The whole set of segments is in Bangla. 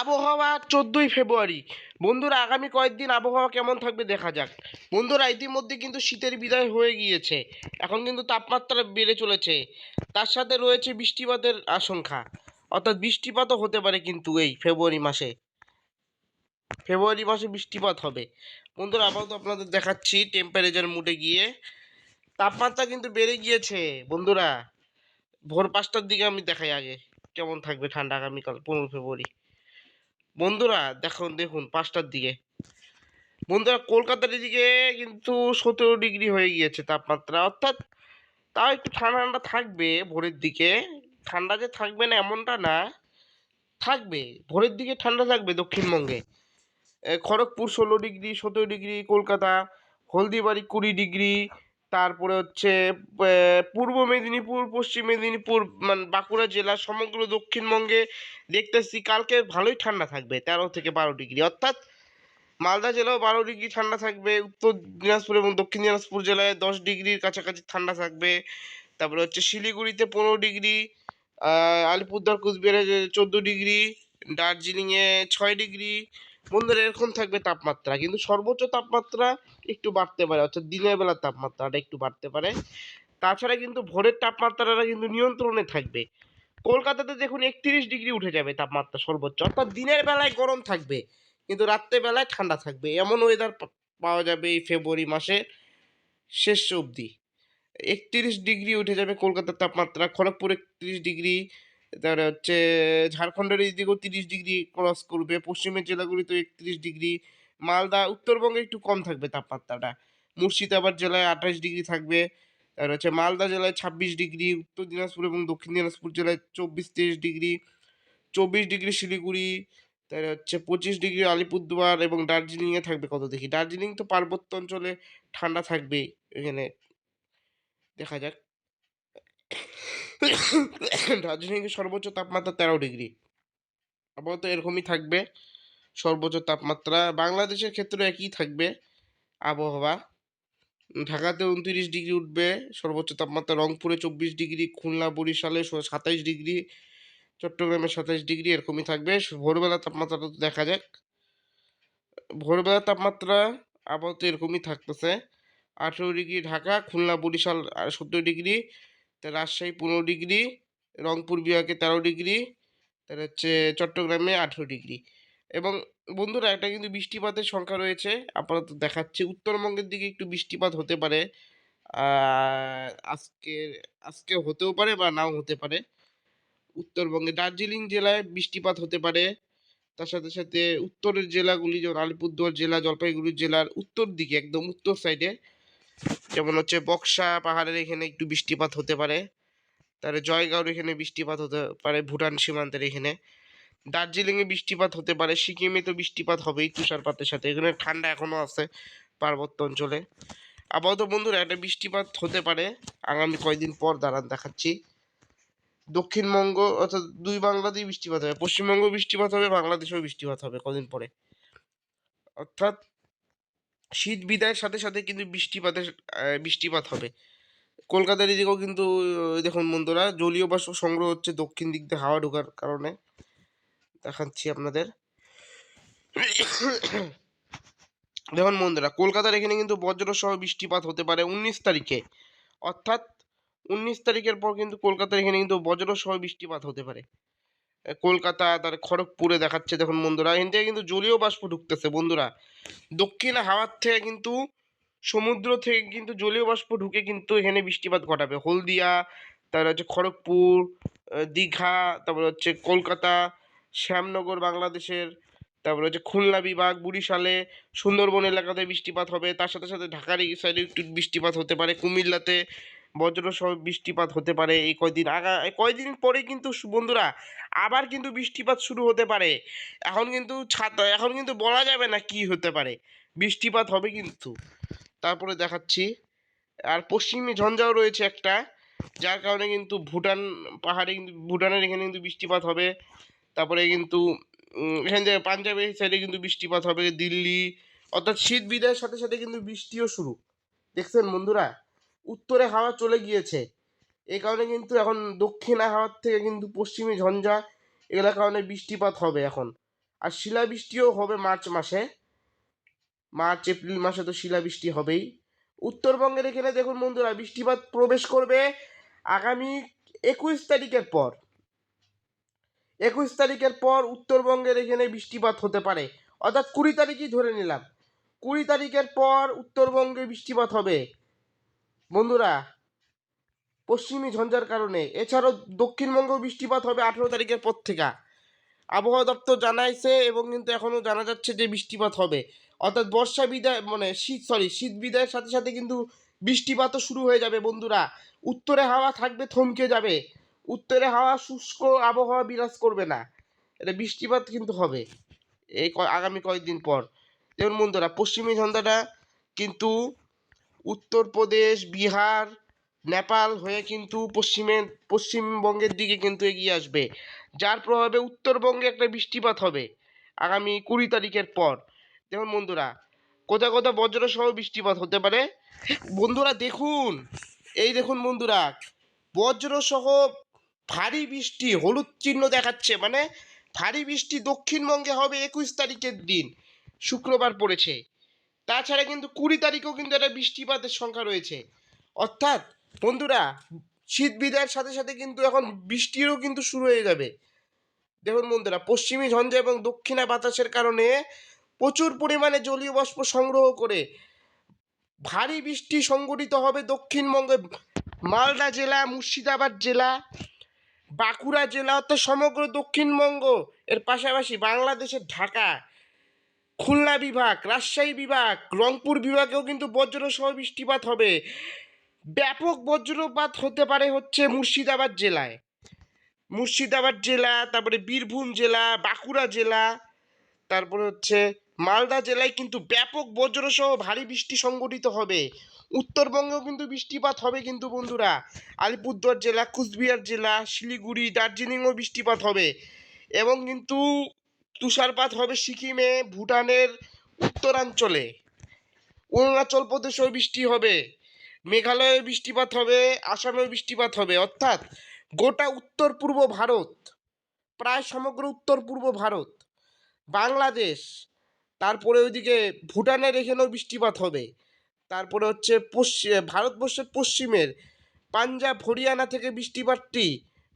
আবহাওয়া চোদ্দোই ফেব্রুয়ারি। বন্ধুরা, আগামী কয়েকদিন আবহাওয়া কেমন থাকবে দেখা যাক। বন্ধুরা, ইতিমধ্যে কিন্তু শীতের বিদায় হয়ে গিয়েছে। এখন কিন্তু তাপমাত্রা বেড়ে চলেছে। তার সাথে রয়েছে বৃষ্টিপাতের আশঙ্কা। অর্থাৎ বৃষ্টিপাতও হতে পারে কিন্তু এই ফেব্রুয়ারি মাসে। ফেব্রুয়ারি মাসে বৃষ্টিপাত হবে। বন্ধুরা, আপাতত আপনাদের দেখাচ্ছি টেম্পারেচার মুডে গিয়ে। তাপমাত্রা কিন্তু বেড়ে গিয়েছে। বন্ধুরা, ভোর পাঁচটার দিকে আমি দেখাই আগে। কেমন থাকবে ঠান্ডা আগামীকাল, পনেরো ফেব্রুয়ারি। বন্ধুরা, দেখুন দেখুন, পাঁচটার দিকে। বন্ধুরা, কলকাতার দিকে কিন্তু সতেরো ডিগ্রি হয়ে গিয়েছে তাপমাত্রা। অর্থাৎ তাও একটু ঠান্ডা ঠান্ডা থাকবে ভোরের দিকে। ঠান্ডা যে থাকবে না এমনটা না, থাকবে। ভোরের দিকে ঠান্ডা থাকবে দক্ষিণবঙ্গে। খড়গপুর ষোলো ডিগ্রি, সতেরো ডিগ্রি, কলকাতা, হলদিবাড়ি কুড়ি ডিগ্রি তারপরে হচ্ছে পূর্ব মেদিনীপুর, পশ্চিম মেদিনীপুর মানে বাঁকুড়া জেলা, সমগ্র দক্ষিণবঙ্গে দেখতেছি কালকে ভালোই ঠান্ডা থাকবে, তেরো থেকে বারো ডিগ্রি। অর্থাৎ মালদা জেলাও বারো ডিগ্রি ঠান্ডা থাকবে, উত্তর দিনাজপুর এবং দক্ষিণ দিনাজপুর জেলায় দশ ডিগ্রির কাছাকাছি ঠান্ডা থাকবে। তারপরে হচ্ছে শিলিগুড়িতে পনেরো ডিগ্রি আলিপুরদুয়ার, কুচবিহারে চোদ্দ ডিগ্রি, দার্জিলিংয়ে ছয় ডিগ্রি বন্ধুরা এরকম থাকবে তাপমাত্রা, কিন্তু সর্বোচ্চ তাপমাত্রা একটু বাড়তে পারে, অর্থাৎ দিনের বেলার তাপমাত্রাটা একটু বাড়তে পারে। তাছাড়া কিন্তু ভোরের তাপমাত্রাটা কিন্তু নিয়ন্ত্রণে থাকবে। কলকাতাতে দেখুন একত্রিশ ডিগ্রি উঠে যাবে তাপমাত্রা সর্বোচ্চ, অর্থাৎ দিনের বেলায় গরম থাকবে, কিন্তু রাত্রেবেলায় ঠান্ডা থাকবে। এমন ওয়েদার পাওয়া যাবে এই ফেব্রুয়ারি মাসে শেষ অবধি। একত্রিশ ডিগ্রি উঠে যাবে কলকাতার তাপমাত্রা, খড়গপুর একত্রিশ ডিগ্রি তারপরে হচ্ছে ঝাড়খণ্ডের এই দিকেও তিরিশ ডিগ্রি ক্রস করবে, পশ্চিমের জেলাগুলিতে একত্রিশ ডিগ্রি, মালদা, উত্তরবঙ্গে একটু কম থাকবে তাপমাত্রাটা। মুর্শিদাবাদ জেলায় আঠাশ ডিগ্রি থাকবে, আর হচ্ছে মালদা জেলায় ছাব্বিশ ডিগ্রি, উত্তর দিনাজপুর এবং দক্ষিণ দিনাজপুর জেলায় চব্বিশ তিরিশ ডিগ্রি, চব্বিশ ডিগ্রি শিলিগুড়ি, তার হচ্ছে পঁচিশ ডিগ্রি আলিপুরদুয়ার এবং দার্জিলিংয়ে থাকবে কত দেখি। দার্জিলিং তো পার্বত্য অঞ্চলে ঠান্ডা থাকবেই, এখানে। দেখা যাক। দার্জিলিংয়ের সর্বোচ্চ তাপমাত্রা তেরো ডিগ্রি। আপাতত এরকমই থাকবে, সর্বোচ্চ তাপমাত্রা। বাংলাদেশের ক্ষেত্রে একই থাকবে আবহাওয়া। ঢাকাতে উনত্রিশ ডিগ্রি উঠবে, সর্বোচ্চ তাপমাত্রা রংপুরে চব্বিশ ডিগ্রি, খুলনা, বরিশালে সাতাইশ ডিগ্রি, চট্টগ্রামে সাতাইশ ডিগ্রি, এরকমই থাকবে। ভোরবেলা তাপমাত্রাটা তো দেখা যাক। ভোরবেলা তাপমাত্রা আপাতত এরকমই থাকতেছে। আঠেরো ডিগ্রি ঢাকা, খুলনা, বরিশাল সত্তর ডিগ্রি। তা রাজশাহী পনেরো ডিগ্রি রংপুর বিভাগে তেরো ডিগ্রি তার হচ্ছে চট্টগ্রামে আঠেরো ডিগ্রি এবং বন্ধুরা একটা কিন্তু বৃষ্টিপাতের সংখ্যা রয়েছে, আপাতত দেখাচ্ছে। উত্তরবঙ্গের দিকে একটু বৃষ্টিপাত হতে পারে আজকে আজকে হতেও পারে বা নাও হতে পারে। উত্তরবঙ্গে দার্জিলিং জেলায় বৃষ্টিপাত হতে পারে, তার সাথে সাথে উত্তরের জেলাগুলি যেমন আলিপুরদুয়ার জেলা, জলপাইগুড়ি জেলার উত্তর দিকে, একদম উত্তর সাইডে যেমন হচ্ছে বক্সা পাহাড়ের এখানে একটু বৃষ্টিপাত হতে পারে। তারপরে জয়গাঁওর এখানে বৃষ্টিপাত হতে পারে, ভুটান সীমান্তের এখানে। দার্জিলিংয়ে বৃষ্টিপাত হতে পারে, সিকিমে তো বৃষ্টিপাত হবেই তুষারপাতের সাথে। এখানে ঠান্ডা এখনও আছে পার্বত্য অঞ্চলে। আপাতত বন্ধুরা, একটা বৃষ্টিপাত হতে পারে, আগামী কয়দিন পর দাঁড়ান দেখাচ্ছি। দক্ষিণবঙ্গ অর্থাৎ দুই বাংলাতেই বৃষ্টিপাত হবে পশ্চিমবঙ্গ বৃষ্টিপাত হবে, বাংলাদেশেও বৃষ্টিপাত হবে কদিন পরে। অর্থাৎ শীত বিদায়ের সাথে সাথে কিন্তু বৃষ্টিপাতের বৃষ্টিপাত হবে। কলকাতার এদিকেও কিন্তু দেখুন বন্ধুরা, জলীয় বাষ্প সংগ্রহ হচ্ছে দক্ষিণ দিক দিয়ে হাওয়া ঢোকার কারণে। দেখাচ্ছি আপনাদের। দেখুন বন্ধুরা, কলকাতার এখানে কিন্তু বজ্র সহ বৃষ্টিপাত হতে পারে উনিশ তারিখে। অর্থাৎ উনিশ তারিখের পর কিন্তু কলকাতার এখানে কিন্তু বজ্র সহ বৃষ্টিপাত হতে পারে। কলকাতা, তার খড়গপুরে দেখাচ্ছে দেখুন বন্ধুরা। এখান থেকে কিন্তু জলীয় বাষ্প ঢুকতেছে বন্ধুরা। দক্ষিণ হাওয়ার থেকে কিন্তু সমুদ্র থেকে কিন্তু জলীয় বাষ্প ঢুকে কিন্তু এখানে বৃষ্টিপাত ঘটাবে। হলদিয়া, তারপরে হচ্ছে খড়গপুর দীঘা, তারপরে হচ্ছে কলকাতা, শ্যামনগর, বাংলাদেশের, তারপরে হচ্ছে খুলনা বিভাগ, বরিশালে, সুন্দরবন এলাকাতে বৃষ্টিপাত হবে। তার সাথে সাথে ঢাকার এই সাইডে একটু বৃষ্টিপাত হতে পারে। কুমিল্লাতে বজ্রসহ বৃষ্টিপাত হতে পারে এই কয়দিন আগা কয়দিন পরে কিন্তু বন্ধুরা, আবার কিন্তু বৃষ্টিপাত শুরু হতে পারে। এখন কিন্তু ছাতা এখন কিন্তু বলা যাবে না কি হতে পারে। বৃষ্টিপাত হবে কিন্তু। তারপরে দেখাচ্ছি। আর পশ্চিমে ঝঞ্ঝাও রয়েছে একটা, যার কারণে কিন্তু ভুটান পাহাড়ে কিন্তু, ভুটানের এখানে কিন্তু বৃষ্টিপাত হবে। তারপরে কিন্তু এখান থেকে পাঞ্জাবের সাইডে কিন্তু বৃষ্টিপাত হবে, দিল্লি। অর্থাৎ শীত বিদায়ের সাথে সাথে কিন্তু বৃষ্টিও শুরু। দেখছেন বন্ধুরা? উত্তরে হাওয়া চলে গিয়েছে। এই কারণে কিন্তু এখন দক্ষিণা হাওয়ার থেকে কিন্তু পশ্চিমী ঝঞ্ঝা, এগুলোর কারণে বৃষ্টিপাত হবে এখন। আর শিলাবৃষ্টিও হবে মার্চ মাসে। মার্চ, এপ্রিল মাসে তো শিলাবৃষ্টি হবেই। উত্তরবঙ্গের এখানে দেখুন বন্ধুরা, বৃষ্টিপাত প্রবেশ করবে আগামী একুশ তারিখের পর। একুশ তারিখের পর উত্তরবঙ্গের এখানে বৃষ্টিপাত হতে পারে। অর্থাৎ কুড়ি তারিখই ধরে নিলাম। কুড়ি তারিখের পর উত্তরবঙ্গে বৃষ্টিপাত হবে। বন্ধুরা, পশ্চিমী ঝঞ্ঝার কারণে, এছাড়াও দক্ষিণবঙ্গ বৃষ্টিপাত হবে আঠেরো তারিখের পর থেকে। আবহাওয়া দপ্তর জানাইছে এবং কিন্তু এখনও জানা যাচ্ছে যে বৃষ্টিপাত হবে। অর্থাৎ বর্ষা বিদায় মানে শীত সরি শীত বিদায়ের সাথে সাথে কিন্তু বৃষ্টিপাতও শুরু হয়ে যাবে বন্ধুরা। উত্তরে হাওয়া থাকবে, থমকে যাবে। উত্তরে হাওয়া শুষ্ক আবহাওয়া বিরাজ করবে না। এটা বৃষ্টিপাত কিন্তু হবে এই আগামী কয়েকদিন পর। যেমন বন্ধুরা, পশ্চিমী ঝঞ্ঝাটা কিন্তু উত্তরপ্রদেশ বিহার, নেপাল হয়ে কিন্তু পশ্চিমে, পশ্চিমবঙ্গের দিকে কিন্তু এগিয়ে আসবে। যার প্রভাবে উত্তরবঙ্গে একটা বৃষ্টিপাত হবে আগামী কুড়ি তারিখের পর। দেখুন বন্ধুরা কোথাও কোথাও বজ্রসহ বৃষ্টিপাত হতে পারে? বন্ধুরা, দেখুন, এই দেখুন বন্ধুরা, বজ্রসহ ভারী বৃষ্টি, হলুদ চিহ্ন দেখাচ্ছে মানে ভারী বৃষ্টি দক্ষিণবঙ্গে হবে একুশ তারিখের দিন, শুক্রবার পড়েছে। তাছাড়া কিন্তু কুড়ি তারিখেও কিন্তু একটা বৃষ্টিপাতের সংখ্যা রয়েছে। অর্থাৎ, বন্ধুরা, শীত বিদায়ের সাথে সাথে কিন্তু এখন বৃষ্টিরও কিন্তু শুরু হয়ে যাবে। দেখুন বন্ধুরা, পশ্চিমী ঝঞ্ঝা এবং দক্ষিণা বাতাসের কারণে প্রচুর পরিমাণে জলীয় বাষ্প সংগ্রহ করে ভারী বৃষ্টি সংঘটিত হবে দক্ষিণবঙ্গে, মালদা জেলা, মুর্শিদাবাদ জেলা, বাঁকুড়া জেলা, অর্থাৎ সমগ্র দক্ষিণবঙ্গ। এর পাশাপাশি বাংলাদেশের ঢাকা। খুলনা বিভাগ, রাজশাহী বিভাগ, রংপুর বিভাগেও কিন্তু বজ্রসহ বৃষ্টিপাত হবে। ব্যাপক বজ্রপাত হতে পারে হচ্ছে মুর্শিদাবাদ জেলায়। মুর্শিদাবাদ জেলা, তারপরে বীরভূম জেলা, বাঁকুড়া জেলা, তারপরে হচ্ছে মালদা জেলায় কিন্তু ব্যাপক বজ্রসহ ভারী বৃষ্টি সংঘটিত হবে। উত্তরবঙ্গেও কিন্তু বৃষ্টিপাত হবে কিন্তু বন্ধুরা। আলিপুরদুয়ার জেলা, কুচবিহার জেলা, শিলিগুড়ি, দার্জিলিংও বৃষ্টিপাত হবে। এবং কিন্তু তুষারপাত হবে সিকিমে, ভুটানের উত্তরাঞ্চলে। অরুণাচল প্রদেশেও বৃষ্টি হবে মেঘালয়ে বৃষ্টিপাত হবে, আসামেও বৃষ্টিপাত হবে। অর্থাৎ গোটা উত্তর পূর্ব ভারত, প্রায় সমগ্র উত্তর পূর্ব ভারত, বাংলাদেশ, তারপরে ওইদিকে ভুটানের এখানেও বৃষ্টিপাত হবে। তারপরে হচ্ছে পশ্চিম ভারতবর্ষের পশ্চিমের পাঞ্জাব, হরিয়ানা থেকে বৃষ্টিপাতটি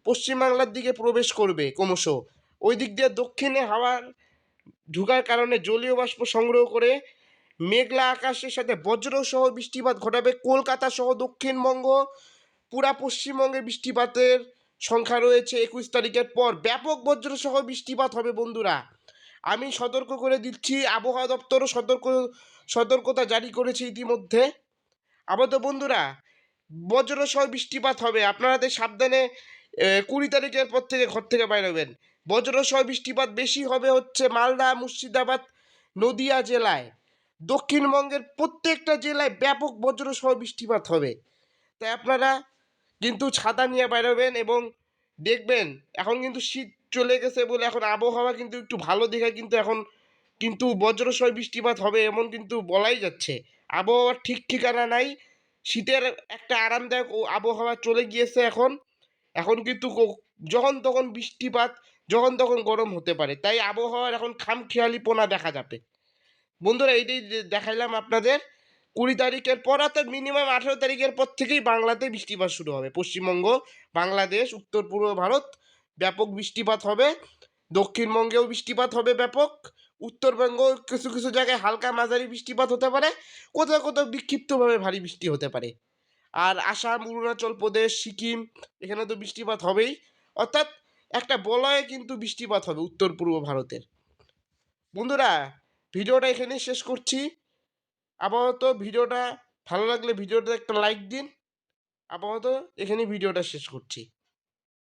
পশ্চিমবাংলার দিকে প্রবেশ করবে ক্রমশ। ওই দিক দিয়ে দক্ষিণে হাওয়ার ঢুকার কারণে জলীয় বাষ্প সংগ্রহ করে মেঘলা আকাশের সাথে বজ্রসহ বৃষ্টিপাত ঘটাবে। কলকাতা সহ দক্ষিণবঙ্গ, পুরা পশ্চিমবঙ্গে বৃষ্টিপাতের সংখ্যা রয়েছে একুশ তারিখের পর। ব্যাপক বজ্রসহ বৃষ্টিপাত হবে বন্ধুরা। আমি সতর্ক করে দিচ্ছি, আবহাওয়া দপ্তরও সতর্ক, সতর্কতা জারি করেছে ইতিমধ্যে। আপাতত বন্ধুরা, বজ্রসহ বৃষ্টিপাত হবে। আপনাদের সাবধানে কুড়ি তারিখের পর থেকে ঘর থেকে বাইরবেন বজ্রসহ বৃষ্টিপাত বেশি হবে হচ্ছে মালদা, মুর্শিদাবাদ, নদিয়া জেলায়। দক্ষিণবঙ্গের প্রত্যেকটা জেলায় ব্যাপক বজ্রসহ বৃষ্টিপাত হবে। তাই আপনারা কিন্তু ছাতা নিয়ে বেরোবেন এবং দেখবেন, এখন কিন্তু শীত চলে গেছে বলে এখন আবহাওয়া কিন্তু একটু ভালো দেখে কিন্তু এখন কিন্তু বজ্রসহ বৃষ্টিপাত হবে এমন কিন্তু বলাই যাচ্ছে। আবহাওয়ার ঠিক ঠিকানা নাই। শীতের একটা আরামদায়ক আবহাওয়া চলে গিয়েছে এখন। এখন কিন্তু যখন তখন বৃষ্টিপাত যখন তখন গরম হতে পারে। তাই আবহাওয়ার এখন খামখেয়ালিপনা দেখা যাবে। বন্ধুরা এইটাই দেখাইলাম আপনাদের কুড়ি তারিখের পর অর্থাৎ মিনিমাম আঠেরো তারিখের পর থেকেই বাংলাতে বৃষ্টিপাত শুরু হবে। পশ্চিমবঙ্গ, বাংলাদেশ, উত্তর পূর্ব ভারত ব্যাপক বৃষ্টিপাত হবে। দক্ষিণবঙ্গেও বৃষ্টিপাত হবে ব্যাপক। উত্তরবঙ্গ কিছু কিছু জায়গায় হালকা মাঝারি বৃষ্টিপাত হতে পারে। কোথাও কোথাও বিক্ষিপ্তভাবে ভারী বৃষ্টি হতে পারে। আর আসাম, অরুণাচল প্রদেশ, সিকিম, এখানে তো বৃষ্টিপাত হবেই। অর্থাৎ একটা বলয়ে কিন্তু বৃষ্টিপাত হবে উত্তর পূর্ব ভারতের। বন্ধুরা, ভিডিওটা এখানে শেষ করছি। আপাতত ভিডিওটা ভালো লাগলে ভিডিওটা একটা লাইক দিন। আপাতত এখানে ভিডিওটা শেষ করছি।